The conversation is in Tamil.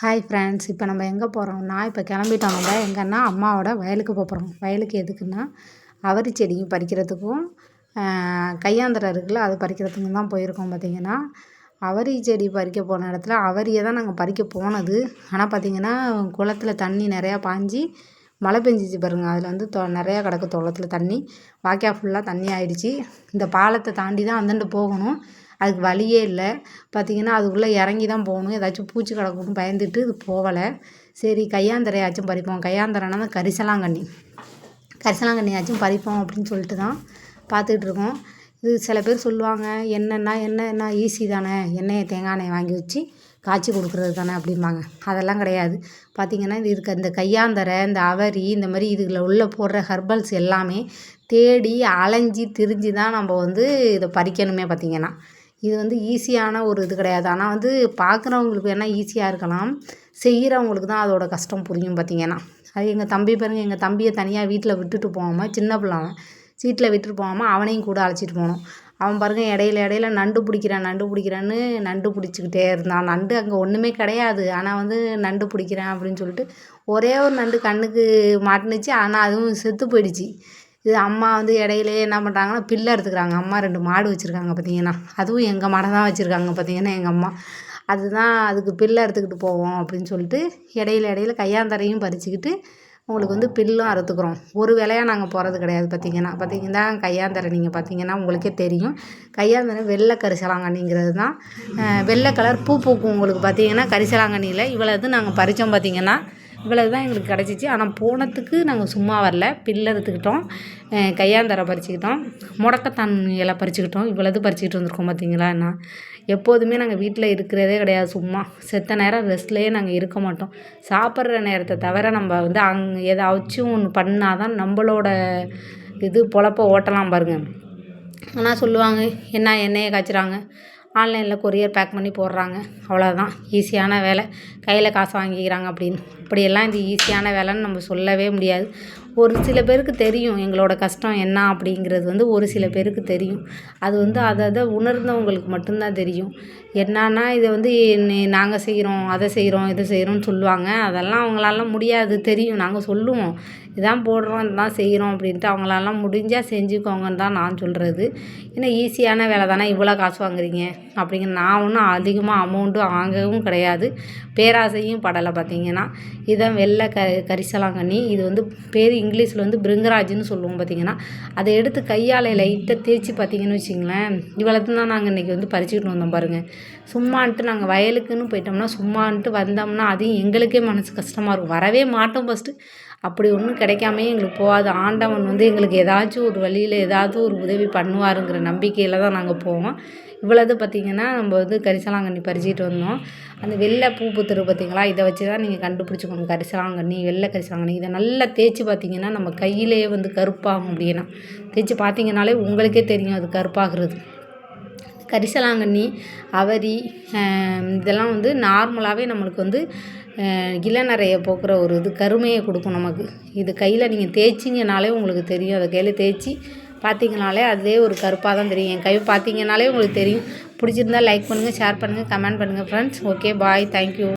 ஹாய் ஃப்ரெண்ட்ஸ் இப்போ நம்ம எங்கே போகிறோம்னா இப்போ கிளம்பிட்டோம் நம்ம. எங்கன்னா அம்மாவோட வயலுக்கு போகிறோம் வயலுக்கு எதுக்குன்னா அவரி செடியும் பறிக்கிறதுக்கும் கையாந்தரம் இருக்குல்ல அது பறிக்கிறதுக்கும் தான் போயிருக்கோம் பார்த்திங்கன்னா அவரி செடி பறிக்க போன இடத்துல அவரியை தான் நாங்கள் பறிக்க போனது. ஆனால் பார்த்திங்கன்னா குளத்தில் தண்ணி நிறையா பாஞ்சி மழை பெஞ்சிச்சு பாருங்கள் அதில் வந்து தொ நிறையா கிடக்கு தொளத்தில் தண்ணி. வாய்க்கால் ஃபுல்லாக தண்ணி ஆயிடுச்சு. இந்த பாலத்தை தாண்டி தான் அந்தண்டு போகணும். அதுக்கு வழியே இல்லை. பார்த்திங்கன்னா அதுக்குள்ளே இறங்கி தான் போகணும். ஏதாச்சும் பூச்சி கிடக்குன்னு பயந்துட்டு இது போகலை. சரி கையாந்தரையாச்சும் பறிப்போம். கையாந்தரைனா தான் கரிசலாங்கண்ணி. கரிசலாங்கண்ணியாச்சும் பறிப்போம் அப்படின்னு சொல்லிட்டு தான் பார்த்துக்கிட்டு இருக்கோம். இது சில பேர் சொல்லுவாங்க என்னென்னா எண்ணெய்னா ஈஸி தானே. எண்ணெயை தேங்காய் எண்ணெயை வாங்கி வச்சு காய்ச்சி கொடுக்குறது தானே அப்படிம்பாங்க. அதெல்லாம் கிடையாது. பார்த்திங்கன்னா இது இருக்க இந்த கையாந்தரை இந்த அவரி இந்த மாதிரி இதில் உள்ளே போடுற ஹர்பல்ஸ் எல்லாமே தேடி அலைஞ்சி திரிஞ்சு தான் நம்ம வந்து இதை பறிக்கணுமே பார்த்திங்கன்னா. இது வந்து ஈஸியான ஒரு இது கிடையாது. ஆனால் வந்து பார்க்குறவங்களுக்கு வேணால் ஈஸியாக இருக்கலாம். செய்கிறவங்களுக்கு தான் அதோட கஷ்டம் புரியும் பார்த்திங்கன்னா அது எங்கள் தம்பி பாருங்கள் எங்கள் தம்பியை தனியாக வீட்டில் விட்டுட்டு போகாமல் சின்ன பிள்ளை சீட்டில் விட்டுட்டு போகாமல் அவனையும் கூட அழைச்சிட்டு போனோம் அவன் பாருங்கள் இடையில இடையில நண்டு பிடிக்கிறான் நண்டு பிடிக்கிறேன்னு நண்டு பிடிச்சிக்கிட்டே இருந்தான். நண்டு அங்கே ஒன்றுமே கிடையாது. ஆனால் வந்து நண்டு பிடிக்கிறேன் அப்படின்னு சொல்லிட்டு ஒரே ஒரு நண்டு கண்ணுக்கு மாட்டினுச்சு. ஆனால் அதுவும் செத்து போயிடுச்சு. இது அம்மா வந்து இடையிலே என்ன பண்ணுறாங்கன்னா பில்லை எடுத்துக்கிறாங்க. அம்மா ரெண்டு மாடு வச்சுருக்காங்க பார்த்தீங்கன்னா அதுவும் எங்கள் மாடை தான் வச்சுருக்காங்க பார்த்தீங்கன்னா எங்கள் அம்மா. அதுதான் அதுக்கு பில்லை எடுத்துக்கிட்டு போவோம் அப்படின்னு சொல்லிட்டு இடையில இடையில கையாந்தரையும் பறிச்சுக்கிட்டு உங்களுக்கு வந்து பில்லும் அறுத்துக்கிறோம். ஒரு வேலையாக நாங்கள் போகிறது கிடையாது பார்த்திங்கன்னா பார்த்திங்கன்னா கையாந்தரை நீங்கள் பார்த்தீங்கன்னா உங்களுக்கே தெரியும். கையாந்தரை வெள்ளை கரிசலாங்கண்ணிங்கிறது தான். வெள்ளை கலர் பூ பூக்கும் உங்களுக்கு பார்த்திங்கன்னா கரிசலாங்கண்ணியில் இவ்வளோ இது நாங்கள் பறித்தோம் பார்த்திங்கன்னா இவ்வளவு தான் எங்களுக்கு கிடச்சிச்சு. ஆனால் போனதுக்கு நாங்கள் சும்மா வரல. பில்லு எடுத்துக்கிட்டோம் கையாந்தரை பறிச்சுக்கிட்டோம். முடக்கத்தான் இலை பறிச்சுக்கிட்டோம். இவ்வளவு பறிச்சுக்கிட்டு வந்திருக்கோம் பார்த்தீங்களா என்ன? எப்போதுமே நாங்கள் வீட்டில் இருக்கிறதே கிடையாது சும்மா. செத்த நேரம் ரெஸ்ட்லேயே நாங்கள் இருக்க மாட்டோம். சாப்பிட்ற நேரத்தை தவிர நம்ம வந்து அங்கே ஏதாச்சும் ஒன்று பண்ணால் தான் நம்மளோட இது பொழப்ப ஓட்டலாம் பாருங்கள் ஆனால் சொல்லுவாங்க என்ன எண்ணெயை காய்ச்சுறாங்க? ஆன்லைனில் கொரியர் பேக் பண்ணி போடுறாங்க. அவ்வளோதான் ஈஸியான வேலை. கையில் காசு வாங்கிக்கிறாங்க அப்படின்னு. அப்படியெல்லாம் இது ஈஸியான வேலைன்னு நம்ம சொல்லவே முடியாது. ஒரு சில பேருக்கு தெரியும் எங்களோட கஷ்டம் என்ன அப்படிங்கிறது வந்து ஒரு சில பேருக்கு தெரியும். அது வந்து அதை அதை உணர்ந்தவங்களுக்கு மட்டும்தான் தெரியும். என்னன்னா இதை வந்து நாங்கள் செய்கிறோம் அதை செய்கிறோம் இதை செய்கிறோம்னு சொல்லுவாங்க. அதெல்லாம் அவங்களால முடியாது. தெரியும். நாங்கள் சொல்லுவோம். இதான் போடுறோம் இதுதான் செய்கிறோம் அப்படின்ட்டு அவங்களால முடிஞ்சால் செஞ்சுக்கோங்கன்னு தான் நான் சொல்கிறது ஏன்னா ஈஸியான வேலை தானே இவ்வளோ காசு வாங்குறீங்க. அப்படிங்கிற நான் ஒன்றும் அதிகமாக அமௌண்ட்டும் வாங்கவும் கிடையாது. பேராசையும் படலை பார்த்தீங்கன்னா. இதான் வெள்ளை க கரிசலாங்கண்ணி. இது வந்து பேர் இங்கிலீஷில் வந்து பிருங்கராஜ்னு சொல்லுவோம் பார்த்திங்கன்னா. அதை எடுத்து கையால் லைட்டாக தேய்ச்சி பார்த்திங்கன்னு வச்சிங்களேன் இவ்வளோத்து தான் நாங்கள் இன்றைக்கி வந்து பறிச்சுக்கிட்டு வந்தோம் பாருங்கள் சும்மான்ட்டு நாங்கள் வயலுக்குன்னு போயிட்டோம்னா சும்மான்ட்டு வந்தோம்னா அதையும் எங்களுக்கே மனசு கஷ்டமாக இருக்கும். வரவே மாட்டோம் ஃபஸ்ட்டு அப்படி ஒன்றும் கிடைக்காமே எங்களுக்கு போகாது. ஆண்டவன் வந்து எங்களுக்கு ஏதாச்சும் ஒரு வழியில் ஏதாவது ஒரு உதவி பண்ணுவாருங்கிற நம்பிக்கையில் தான் நாங்கள் போவோம். இவ்வளவு பார்த்திங்கன்னா நம்ம வந்து கரிசலாங்கண்ணி பறிச்சுட்டு வந்தோம். அந்த வெள்ளை பூ பூத்துருக்கு பார்த்திங்களா? இதை வச்சு தான் நீங்கள் கண்டுபிடிச்சிக்கணும். கரிசலாங்கண்ணி வெள்ளை கரிசலாங்கண்ணி. இதை நல்லா தேய்ச்சி பார்த்திங்கன்னா நம்ம கையிலேயே வந்து கருப்பாகும் அப்படின்னா தேய்ச்சி பார்த்திங்கனாலே உங்களுக்கே தெரியும் அது கருப்பாகிறது. கரிசலாங்கண்ணி அவரி இதெல்லாம் வந்து நார்மலாகவே நம்மளுக்கு வந்து இளநரையை போக்குற ஒரு இது கருமையை கொடுக்கும் நமக்கு. இது கையில் நீங்கள் தேய்ச்சிங்கனாலே உங்களுக்கு தெரியும். அதை கையில் தேய்ச்சி பார்த்தீங்கனாலே அதே ஒரு கருப்பாக தான் தெரியும். என் கை பார்த்தீங்கனாலே உங்களுக்கு தெரியும். பிடிச்சிருந்தா லைக் பண்ணுங்கள் ஷேர் பண்ணுங்கள் கமெண்ட் பண்ணுங்கள் ஃப்ரெண்ட்ஸ் ஓகே பாய் தேங்க்யூ